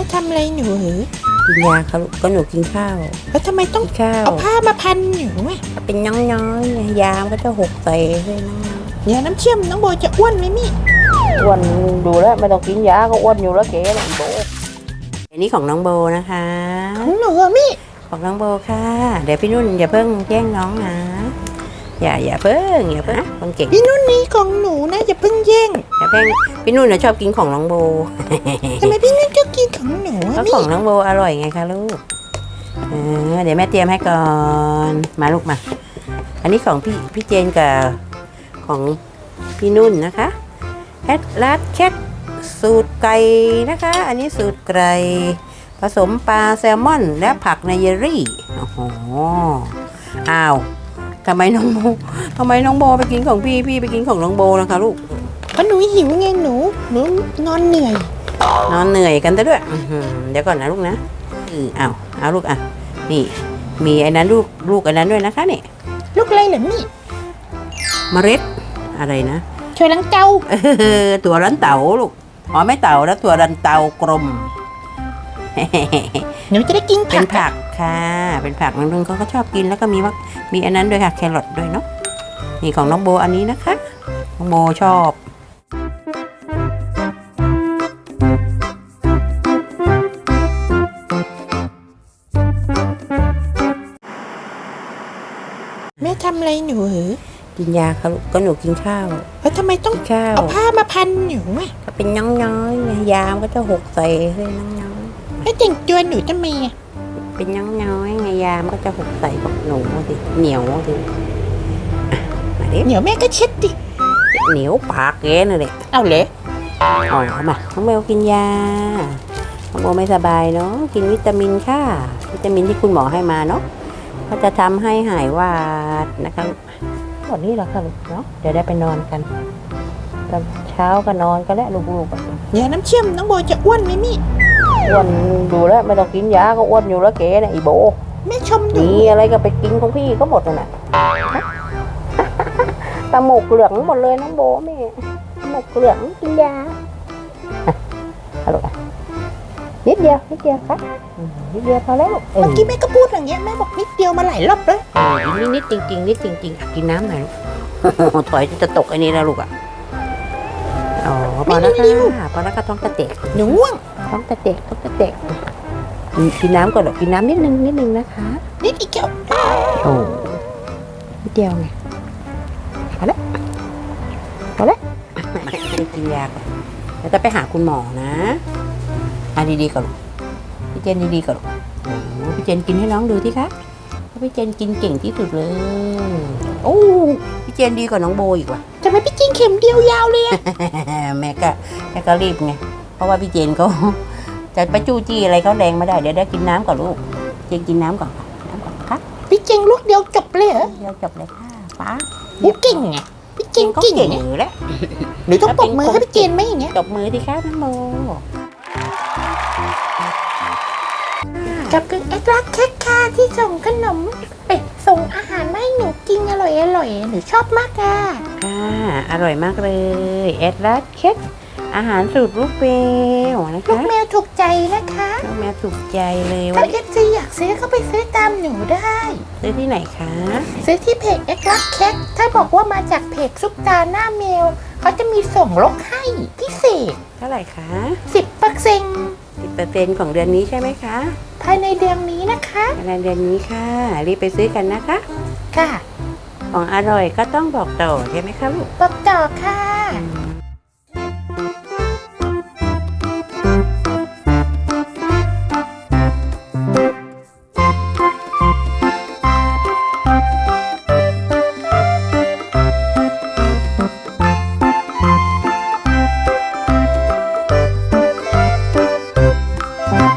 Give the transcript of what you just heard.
ม่ทำอะไรหนูเหรอกินยาครับลูกก็หนูกินข้าวแล้วทำไมต้องกินข้าวเอาผ้ามาพันหนูอะเป็นย้อยๆไงยามนก็จะหกใส่ให้น้องเดี๋ยวน้ำเชื่อมน้องโบจะอ้วนไหมมี่อ้วนดูแล้วไม่ต้องกินยาก็อ้วนอยู่แล้วเก๋เลยโบอันนี้ของน้องโบนะคะ ของหนูอะมี่ของน้องโบค่ะ เดี๋ยวพี่นุ่นอย่าเพิ่งแย่งน้องนะ อย่าอย่าเพิ่งอย่าเพิ่งคนเก่งพี่นุ่นนี่ของหนูนะอย่าเพิ่งแย่งอย่าเพิ่งพี่นุ่นน่ะชอบกินของน้องโบทำไมพี่นุ่นก็กินของหนูเพอะราะมี่ของน้องโบอร่อยไงคะลูกเออเดี๋ยวแม่เตรียมให้ก่อนมาลูกมา อันนี้ของพี่พี่เจนกับของพี่นุ่นนะคะแอดลาดแคทสูตรไก่นะคะ อันนี้สูตรไก่ผสมปลาแซลมอน และผักไนเยอรี่โอ้โหอ้าว ทำไมน้องโบทำไมน้องโบไปกินของพี่พี่ไปกินของน้องโบนะคะลูกเพราะหนูหิวไงหนูหนูนอนเหนื่อย นอนเหนื่อยกันซะด้วยอื้อหือเดี๋ยวก่อนนะลูกนะเออเอาเอาลูกอะนี่ มีไอ้นั้นลูกลูกไอ้นั้นด้วยนะคะนี่ลูกอะไรเหรอมี่เมล็ดอะไรนะช่วยล้างเจ้าเออตัวรันเต่าลูกอ๋อไม่เต่าแล้วตัวรันเต่ากลม หนูจะได้กินเป็ผันกผักค่ะ เป็นผักน้องนุ่นเขาก็ชอบกินแล้วก็มีว่ามีอันนั้นด้วยค่ะแครอทด้วยเนาะนี่ของน้องโบอันนี้นะคะน้องโบชอบ แม่ทำอะไรหนูเหรอกินยาค่ะลูกก็หนูกินข้าวแล้วทำไมต้องกินข้าวเอาผ้ามาพันหนูอะก็เป็นย้อยๆไงยามนก็จะหกใส่ให้น้อง แล้วแต่งตัวหนูทำไมอะๆเป็นย้อยๆไงยามนก็จะหกใส่กับหนูสิเหนียวสิอะมาดิเดี๋ยวแม่ก็เช็ดดิ เหนียวปากแกนั่นแหละเอาเลยอ๋อมาน้องเบลกินยาน้องโบไม่สบายเนาะกินวิตามินค่ะ วิตามินที่คุณหมอให้มาเนาะก็จะทำให้หายหวาดนะคะวันนี้เหรอคะลูกเนาะเดี๋ยวได้ไปนอนกันตอนเช้าก็นอนกันแล้วลูกๆอะ เดี๋ยวน้ำเชื่อมน้องโบจะอ้วนไหมมี่ อ้วนดูแล้วไม่ต้องกินยาก็อ้วนอยู่แล้วเก๋นะอีโบ แม่ชมหนูมีอะไรก็ไปกินของพี่ก็หมดน่ะตาหมกเหลืองหมดเลยน้องโบแม่ตาหมกเหลืองกินยาอะเอาลูกอะนิดเดียวนิดเดียวครับอืมนิดเดียวพอแล้วลูกเออเมื่อกี้แม่ก็พูดอย่างเงี้ยแม่บอกนิดเดียวมาหลายรอบแล้วเออนิดนิดจริงๆนิดจริงๆอะกินน้ำหน่อยลูก ถอยจะตกไอ้นี่แล้วลูกอะ อ๋อพอแล้วค่ะพอแล้วค่ะท้องจะเตะหนูง่วงท้องจะเตะท้องจะเตะอืมกินน้ำก่อนลูกกินน้ำนิดนึงนิดนึงนะคะนิดอีกแก้วโอ้นิดเดียวไงพอแล้วพอแล้วไปกินยาก่อนแล้วจะไปหาคุณหมอนะอะดีๆก่อนลูกพี่เจนดีๆก่อนลูกโอ้โหพี่เจนกินให้น้องดูที่คะเพราะพี่เจนกินเก่งที่สุดเลย โอ้พี่เจนดีกว่าน้องโบอีกว่ะทำไมพี่จิงเข็มเดียวยาวเลยอะ แม่ก็แม่ก็รีบไง เพราะว่าพี่เจนเขา จะไปจู้จี้อะไรเขาแดงไม่ได้ เดี๋ยวได้กินน้ำก่อนลูก เจนกินน้ำก่อนค่ะน้ำก่อนค่ะพี่จิงลูกเดียวจบเลยเหรอเดี๋ยวจบเลยค่ะป้าหนูเก่งไงพี่จิงก็เก่งเก่งไงอยู่แล้วหนูต้องปรบมือให้พี่เจนไหมอย่างเงี้ยตบมือที่ครับน้ำโมกับกึ่งเอ็กซ์รักแคคค่ะที่ส่งขนมเป็ด ส่งอาหารมาให้หนูกินอร่อยอร่อยหนูชอบมากค่ะค่ะอร่อยมากเลยแอดลัสเคสอาหารสูตรลูกเบลนะลูคะกแมวถูกใจนะคะลูกแมวถูกใจเลยถ้าวันเอฟซีอยากซื้อก็ไปซื้อตามหนูได้ ซื้อที่ไหนคะ ซื้อที่เพจเอ็กซ์รักแคคถ้าบอกว่ามาจากเพจซุปตาหน้าแมวเขาจะมีส่งลดให้พิเศษเท่าไหร่คะ10เปอร์เซ็นต์ สิบเปอร์เซ็นต์ของเดือนนี้ใช่ไหมคะ ภายในเดือนนี้นะคะในเดือนนี้ค่ะ รีบไปซื้อกันนะคะ ค่ะ ของอร่อยก็ต้องบอกต่อใช่ไหมคะลูก บอกต่อค่ะ